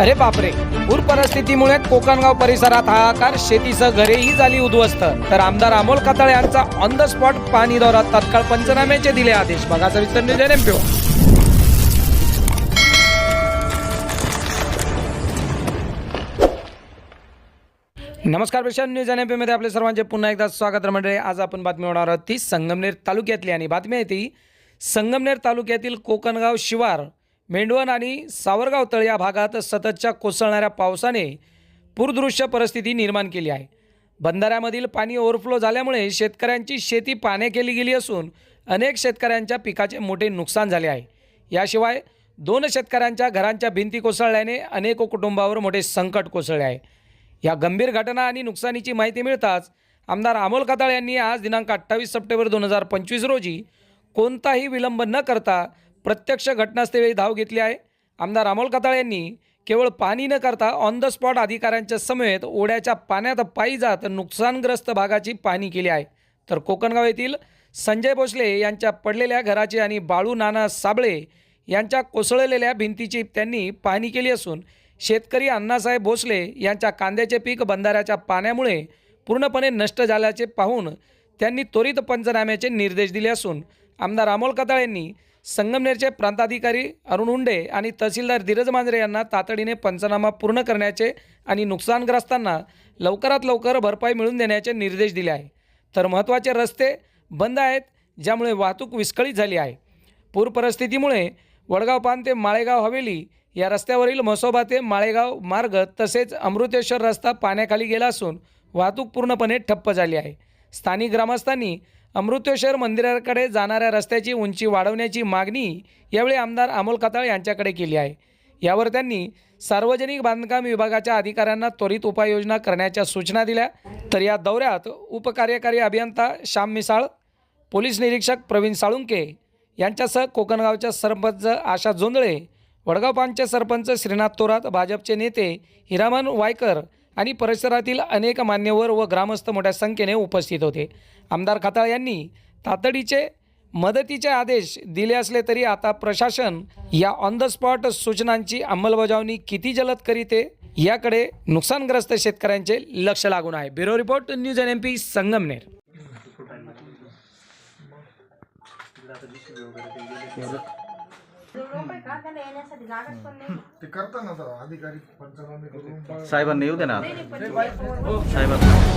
अरे बापरे. पूर परिस्थितीमुळे कोकणगाव परिसरात हाहाकार शेतीसह घरेही झाली उद्ध्वस्त. तर आमदार अमोल कातळे यांचा ऑन द स्पॉट पाणी दौरा तत्काळ पंचनाम्याचे दिले आदेश. बघा सविस्तर नियोजन एमपीओ हो. नमस्कार पेशा न्यूज एनमध्ये आपले सर्वांचे पुन्हा एकदा स्वागत मंडळी आज आपण बातमी होणार आहोत ती संगमनेर तालुक्यातली. आणि बातमी आहे ती संगमनेर तालुक्यातील कोकणगाव शिवार मेंढवण आणि सावरगाव तळ या भागात सततच्या कोसळणाऱ्या पावसाने पूरदृश्य परिस्थिती निर्माण केली आहे. बंधाऱ्यामधील पाणी ओव्हरफ्लो झाल्यामुळे शेतकऱ्यांची शेती पाण्या केली गेली असून अनेक शेतकऱ्यांच्या पिकाचे मोठे नुकसान झाले आहे. याशिवाय दोन शेतकऱ्यांच्या घरांच्या भिंती कोसळल्याने अनेक कुटुंबावर मोठे संकट कोसळले आहे. या गंभीर घटना आणि नुकसानीची माहिती मिळताच आमदार अमोल खताळ यांनी आज दिनांक अठ्ठावीस सप्टेंबर दोन हजार पंचवीस रोजी कोणताही विलंब न करता प्रत्यक्ष घटनास्थळी धाव घेतली आहे. आमदार अमोल कताळ यांनी केवळ पाणी न करता ऑन द स्पॉट अधिकाऱ्यांच्या समेत ओढ्याच्या पाण्यात पायी जात नुकसानग्रस्त भागाची पाहणी केली आहे. तर कोकणगाव येथील संजय भोसले यांच्या पडलेल्या घराची आणि बाळू नाना साबळे यांच्या कोसळलेल्या भिंतीची त्यांनी पाहणी केली असून शेतकरी अण्णासाहेब भोसले यांच्या कांद्याचे पीक बंधाऱ्याच्या पाण्यामुळे पूर्णपणे नष्ट झाल्याचे पाहून त्यांनी त्वरित पंचनाम्याचे निर्देश दिले असून आमदार अमोल कताळ यांनी संगमनेरचे प्रांताधिकारी अरुण हुंडे आणि तहसीलदार धीरज मांजरे यांना तातडीने पंचनामा पूर्ण करण्याचे आणि नुकसानग्रस्तांना लवकरात लवकर भरपाई मिळवून देण्याचे निर्देश दिले आहे. तर महत्त्वाचे रस्ते बंद आहेत ज्यामुळे वाहतूक विस्कळीत झाली आहे. पूर परिस्थितीमुळे वडगाव पान ते माळेगाव हवेली या रस्त्यावरील म्हसोबा ते माळेगाव मार्ग तसेच अमृतेश्वर रस्ता पाण्याखाली गेला असून वाहतूक पूर्णपणे ठप्प झाली आहे. स्थानिक ग्रामस्थांनी अमृतेश्वर मंदिराकडे जाणाऱ्या रस्त्याची उंची वाढवण्याची मागणी यावेळी आमदार अमोल खताळ यांच्याकडे केली आहे. यावर त्यांनी सार्वजनिक बांधकाम विभागाच्या अधिकाऱ्यांना त्वरित उपाययोजना करण्याच्या सूचना दिल्या. तर या दौऱ्यात उपकार्यकारी अभियंता श्याम मिसाळ पोलीस निरीक्षक प्रवीण साळुंके यांच्यासह कोकणगावच्या सरपंच आशा जोंधळे वडगाव पानचे सरपंच श्रीनाथ थोरात भाजपचे नेते हिरामन वायकर आणि परिसरातील अनेक मान्यवर व ग्रामस्थ मोठ्या संख्येने उपस्थित होते. आमदार खताळ यांनी तातडीचे मदतीचे आदेश दिले असले तरी आता प्रशासन या ऑन द स्पॉट सूचनांची अंमलबजावणी किती जलद करीते याकडे नुकसानग्रस्त शेतकऱ्यांचे लक्ष लागून आहे. Bureau report news N M P Sangamner. ते करताना अधिकारी पंचनामे करून. साहेबांना येऊ दे ना. साहेबांना